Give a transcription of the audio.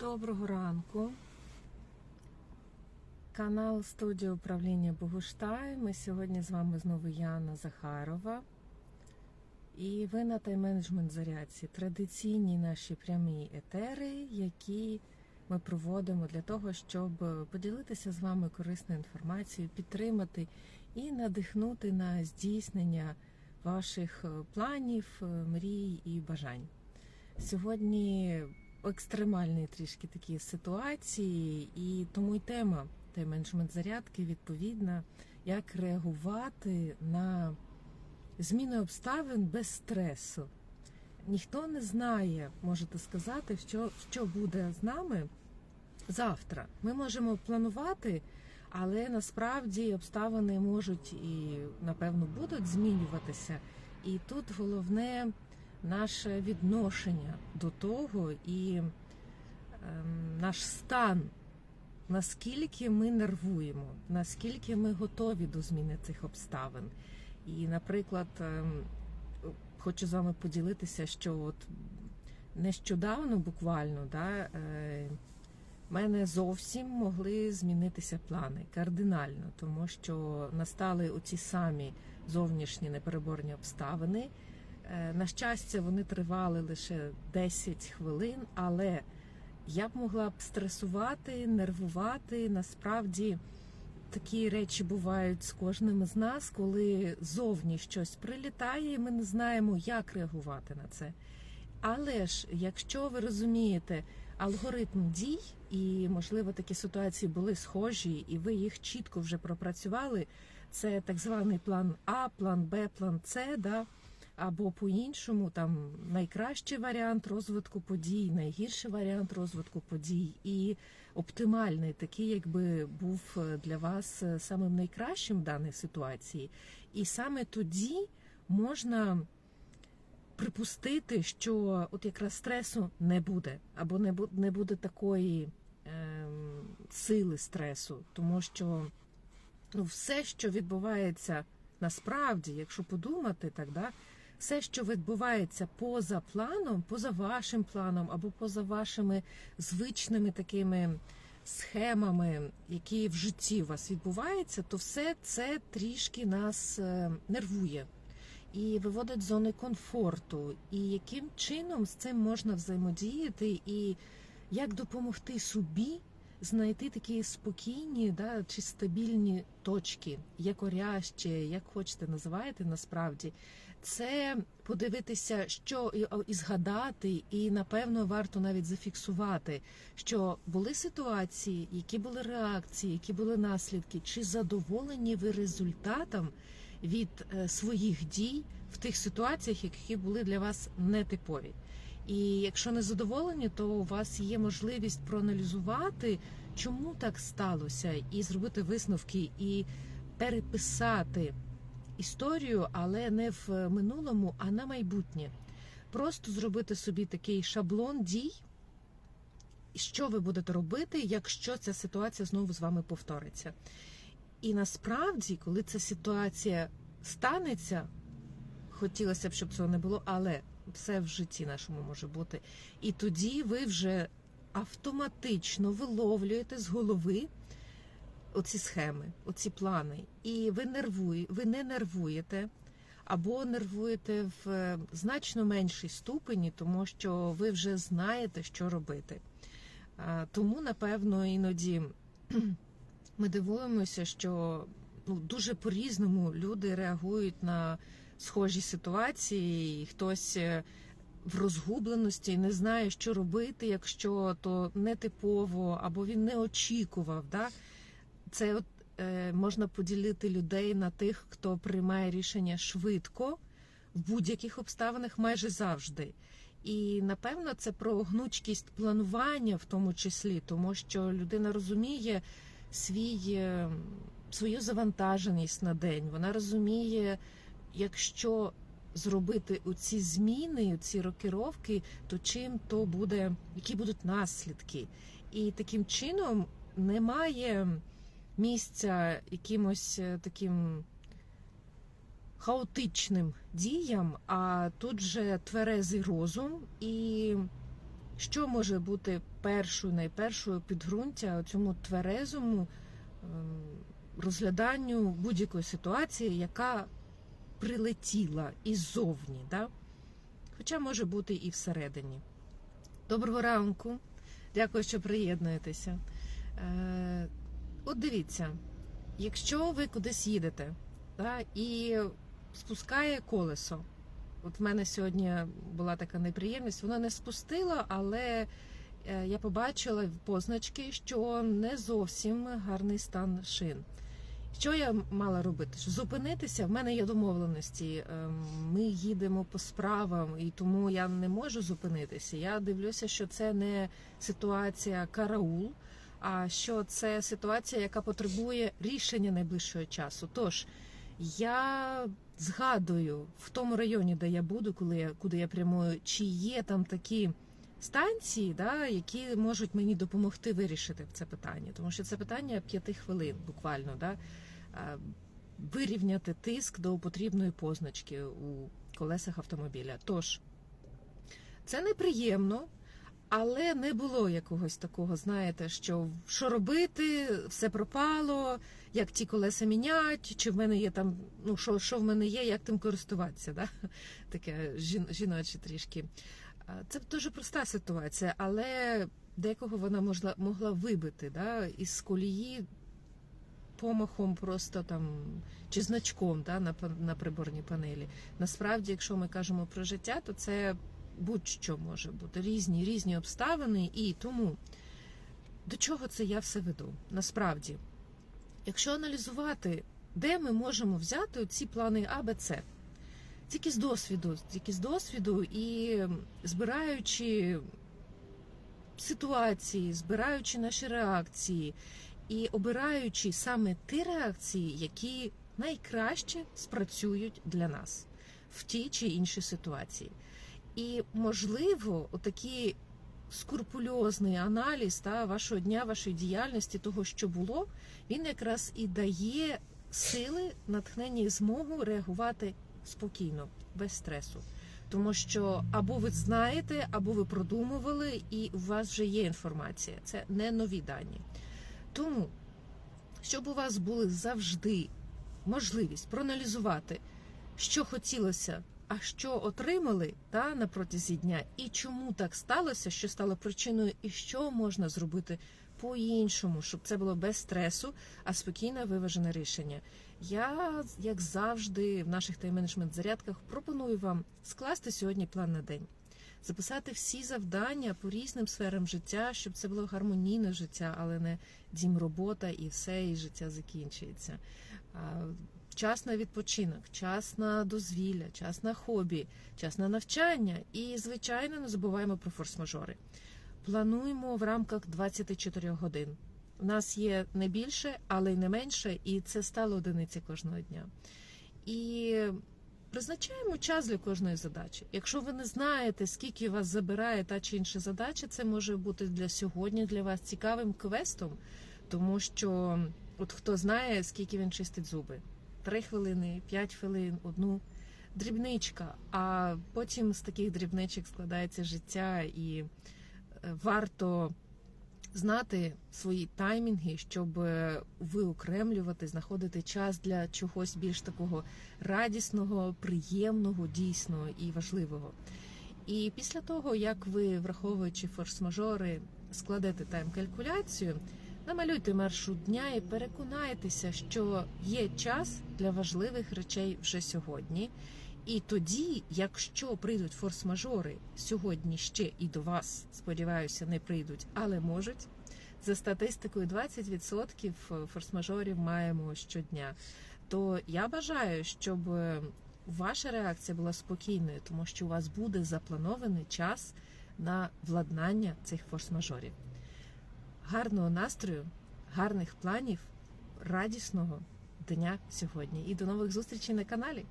Доброго ранку. Канал студія управління Богуштай. Ми сьогодні з вами знову Яна Захарова. І ви на тайм-менеджмент зарядці. Традиційні наші прямі етери, які ми проводимо для того, щоб поділитися з вами корисною інформацією, підтримати і надихнути на здійснення ваших планів, мрій і бажань. Сьогодні екстремальні трішки такі ситуації, і тому й тема тайм-менеджмент зарядки відповідна, як реагувати на зміни обставин без стресу. Ніхто не знає, можете сказати, що, що буде з нами завтра. Ми можемо планувати, але насправді обставини можуть і, напевно, будуть змінюватися. І тут головне наше відношення до того і ем, наш стан, наскільки ми нервуємо, наскільки ми готові до зміни цих обставин. І, наприклад, ем, хочу з вами поділитися, що от нещодавно буквально да, е, мене зовсім могли змінитися плани кардинально, тому що настали оці самі зовнішні непереборні обставини. Е, На щастя, вони тривали лише 10 хвилин, але я б могла б стресувати, нервувати. Насправді такі речі бувають з кожним з нас, коли зовні щось прилітає, і ми не знаємо, як реагувати на це. Але ж, якщо ви розумієте алгоритм дій, і можливо такі ситуації були схожі, і ви їх чітко вже пропрацювали, це так званий план А, план Б, план С, да, або по-іншому, там найкращий варіант розвитку подій, найгірший варіант розвитку подій, і оптимальний, такий, якби був для вас самим найкращим в даній ситуації. І саме тоді можна припустити, що от якраз стресу не буде, або не буде, не буде такої ем, сили стресу, тому що ну, все, що відбувається насправді, якщо подумати, так да, все, що відбувається поза планом, поза вашим планом, або поза вашими звичними такими схемами, які в житті у вас відбуваються, то все це трішки нас е, нервує і виводить з зони комфорту. І яким чином з цим можна взаємодіяти, і як допомогти собі знайти такі спокійні да, чи стабільні точки, якорящі, як хочете називаєте насправді, це подивитися, що і, згадати, і напевно варто навіть зафіксувати, що були ситуації, які були реакції, які були наслідки, чи задоволені ви результатом від е, своїх дій в тих ситуаціях, які були для вас нетипові. І якщо не задоволені, то у вас є можливість проаналізувати, чому так сталося, і зробити висновки, і переписати історію, але не в минулому, а на майбутнє. Просто зробити собі такий шаблон дій, що ви будете робити, якщо ця ситуація знову з вами повториться. І насправді, коли ця ситуація станеться, хотілося б, щоб цього не було, але все в житті нашому може бути. І тоді ви вже автоматично виловлюєте з голови оці схеми, оці плани. І ви нервує, ви не нервуєте. Або нервуєте в значно меншій ступені, тому що ви вже знаєте, що робити. Тому, напевно, іноді ми дивуємося, що ну, дуже по-різному люди реагують на схожі ситуації, і хтось е, в розгубленості не знає, що робити, якщо то нетипово, або він не очікував. Да? Це от е, можна поділити людей на тих, хто приймає рішення швидко в будь-яких обставинах майже завжди. І напевно це про гнучкість планування, в тому числі, тому що людина розуміє свій, е, свою завантаженість на день. Вона розуміє, якщо зробити ці зміни, ці рокировки, то чим то буде, які будуть наслідки. І таким чином немає місця якимось е, таким хаотичним діям, а тут же тверезий розум і що може бути першою, найпершою підґрунтя цьому тверезому ем, розгляданню будь-якої ситуації, яка прилетіла іззовні, да? хоча може бути і всередині. Доброго ранку. Дякую, що приєднуєтеся. Е, от дивіться, якщо ви кудись їдете да, і спускає колесо. От в мене сьогодні була така неприємність, воно не спустило, але е, я побачила позначки, що не зовсім гарний стан шин. Що я мала робити? Зупинитися. В мене є домовленості. ем, Ми їдемо по справам, і тому я не можу зупинитися. Я дивлюся, що це не ситуація караул, що це ситуація, яка потребує рішення найближчого часу. Тож я згадую в тому районі, де я буду, коли я куди я прямую, чи є там такі станції, да, які можуть мені допомогти вирішити це питання, тому що це питання п'яти хвилин, буквально, да, вирівняти тиск до потрібної позначки у колесах автомобіля. Тож це неприємно. Але не було якогось такого, знаєте, що що робити, все пропало, як ті колеса мінять, чи в мене є там, ну що, що в мене є, як тим користуватися, да? таке жіноче трішки. Це дуже проста ситуація, але декого вона можла, могла вибити да? із колії помахом просто там чи значком да? на, на приборній панелі. Насправді, якщо ми кажемо про життя, то це будь-що може бути різні різні обставини, і тому до чого це я все веду? Насправді, якщо аналізувати, де ми можемо взяти ці плани А, Б, С, тільки з досвіду, тільки з досвіду і збираючи ситуації, збираючи наші реакції і обираючи саме ті реакції, які найкраще спрацюють для нас в тій чи іншій ситуації. І можливо, отакий скрупульозний аналіз та вашого дня, вашої діяльності, того, що було, він якраз і дає сили, натхнення і змогу реагувати спокійно, без стресу. Тому що або ви знаєте, або ви продумували, і у вас вже є інформація. Це не нові дані. Тому, щоб у вас були завжди можливість проаналізувати, що хотілося а що отримали та на протязі дня, і чому так сталося, що стало причиною, і що можна зробити по-іншому, щоб це було без стресу, а спокійне виважене рішення. Я, як завжди, в наших тайм-менеджмент зарядках пропоную вам скласти сьогодні план на день, записати всі завдання по різним сферам життя, щоб це було гармонійне життя, але не дім робота і все, і життя закінчується. Час на відпочинок, час на дозвілля, час на хобі, час на навчання і, звичайно, не забуваємо про форс-мажори. Плануємо в рамках 24 годин. У нас є не більше, але й не менше, і це стало одиниця кожного дня. І призначаємо час для кожної задачі. Якщо ви не знаєте, скільки вас забирає та чи інша задача, це може бути для сьогодні для вас цікавим квестом, тому що от хто знає, скільки він чистить зуби. 3 хвилини, 5 хвилин, одну дрібничка. А потім з таких дрібничок складається життя, і е, варто знати свої таймінги, щоб е, виокремлювати, знаходити час для чогось більш такого радісного, приємного, дійсного і важливого. І після того, як ви, враховуючи форс-мажори, складете тайм-калькуляцію. Намалюйте маршрут дня і переконайтеся, що є час для важливих речей вже сьогодні. І тоді, якщо прийдуть форс-мажори сьогодні ще і до вас, сподіваюся, не прийдуть, але можуть. За статистикою 20% форс-мажорів маємо щодня. То я бажаю, щоб ваша реакція була спокійною, тому що у вас буде запланований час на владнання цих форс-мажорів гарного настрою, гарних планів, радісного дня сьогодні і до нових зустрічей на каналі.